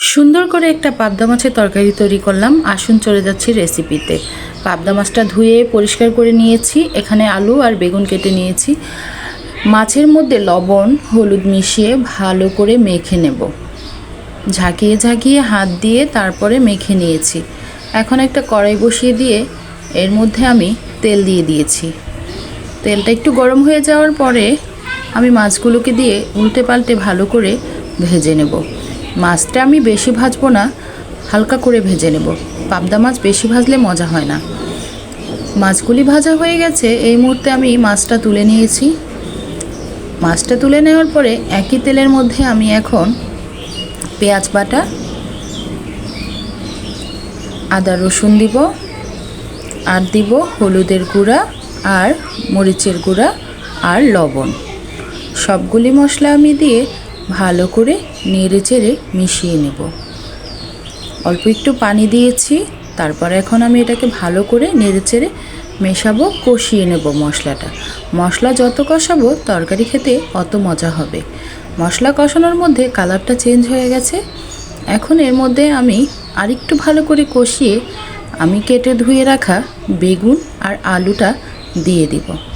সুন্দর করে একটা পাবদা মাছের তরকারি তৈরি করলাম। আসুন চলে যাচ্ছি রেসিপিতে পাবদা মাছটা ধুয়ে পরিষ্কার করে নিয়েছি। এখানে আলু আর বেগুন কেটে নিয়েছি। মাছের মধ্যে লবণ, হলুদ মিশিয়ে ভালো করে মেখে নেব। ঝাঁকিয়ে ঝাঁকিয়ে হাত দিয়ে তারপরে মেখে নিয়েছি। এখন একটা কড়াই বসিয়ে দিয়ে এর মধ্যে আমি তেল দিয়ে দিয়েছি। তেলটা একটু গরম হয়ে যাওয়ার পরে আমি মাছগুলোকে দিয়ে উল্টে পাল্টে ভালো করে ভেজে নেব। মাছটা আমি বেশি ভাজবো না, হালকা করে ভেজে নেব। পাবদা মাছ বেশি ভাজলে মজা হয় না। মাছগুলি ভাজা হয়ে গেছে, এই মুহূর্তে আমি মাছটা তুলে নিয়েছি। মাছটা তুলে নেওয়ার পরে একই তেলের মধ্যে আমি এখন পেঁয়াজ বাটা, আদা রসুন দিব, আর দিব হলুদের গুঁড়া আর মরিচের গুঁড়া আর লবণ। সবগুলি মশলা আমি দিয়ে ভালো করে নেড়ে চেড়ে মিশিয়ে নেব। অল্প একটু পানি দিয়েছি, তারপর এখন আমি এটাকে ভালো করে নেড়ে চেড়ে মেশাবো, কষিয়ে নেব মশলাটা। মশলা যত কষাবো, তরকারি খেতে অত মজা হবে। মশলা কষানোর মধ্যে কালারটা চেঞ্জ হয়ে গেছে। এখন এর মধ্যে আমি আরেকটু ভালো করে কষিয়ে আমি কেটে ধুয়ে রাখা বেগুন আর আলুটা দিয়ে দিব।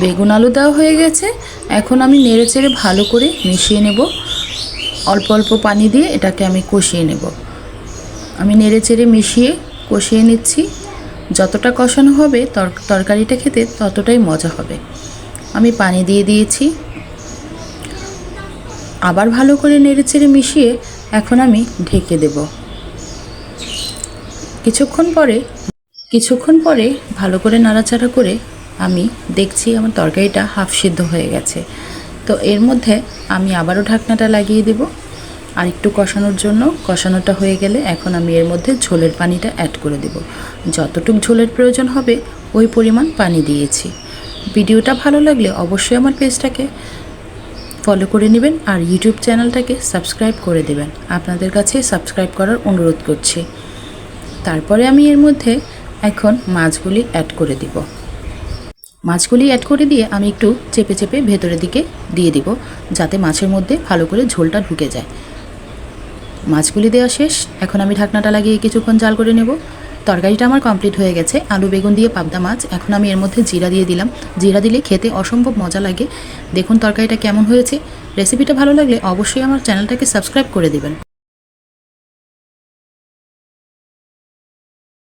বেগুন আলু দেওয়া হয়ে গেছে। এখন আমি নেড়ে চেড়ে ভালো করে মিশিয়ে নেব। অল্প অল্প পানি দিয়ে এটাকে আমি কষিয়ে নেব। আমি নেড়ে চেড়ে মিশিয়ে কষিয়ে নিচ্ছি। যতটা কষানো হবে তর- তরকারিটা খেতে ততটাই মজা হবে। আমি পানি দিয়ে দিয়েছি। আবার ভালো করে নেড়ে চেড়ে মিশিয়ে এখন আমি ঢেকে দেব। কিছুক্ষণ পরে কিছুক্ষণ পরে ভালো করে নাড়াচাড়া করে আমি দেখছি আমার তরকারিটা হাফ সিদ্ধ হয়ে গেছে। তো এর মধ্যে আমি আবারও ঢাকনাটা লাগিয়ে দেব। আর একটু কষানোর জন্য কষানোটা হয়ে গেলে এখন আমি এর মধ্যে ঝোলের পানিটা অ্যাড করে দেব। যতটুক ঝোলের প্রয়োজন হবে ওই পরিমাণ পানি দিয়েছি। ভিডিওটা ভালো লাগলে অবশ্যই আমার পেজটাকে ফলো করে নেবেন আর ইউটিউব চ্যানেলটাকে সাবস্ক্রাইব করে দেবেন। আপনাদের কাছে সাবস্ক্রাইব করার অনুরোধ করছি। তারপরে আমি এর মধ্যে এখন মাছগুলি অ্যাড করে দিব। মাছগুলি অ্যাড করে দিয়ে আমি একটু চেপে চেপে ভেতরের দিকে দিয়ে দিব, যাতে মাছের মধ্যে ভালো করে ঝোলটা ঢুকে যায়। মাছগুলি দেওয়া শেষ। এখন আমি ঢাকনাটা লাগিয়ে কিছুক্ষণ জাল করে নেব। তরকারিটা আমার কমপ্লিট হয়ে গেছে। আলু, বেগুন দিয়ে পাবদা মাছ। এখন আমি এর মধ্যে জিরা দিয়ে দিলাম। জিরা দিলে খেতে অসম্ভব মজা লাগে। দেখুন তরকারিটা কেমন হয়েছে। রেসিপিটা ভালো লাগলে অবশ্যই আমার চ্যানেলটাকে সাবস্ক্রাইব করে দেবেন।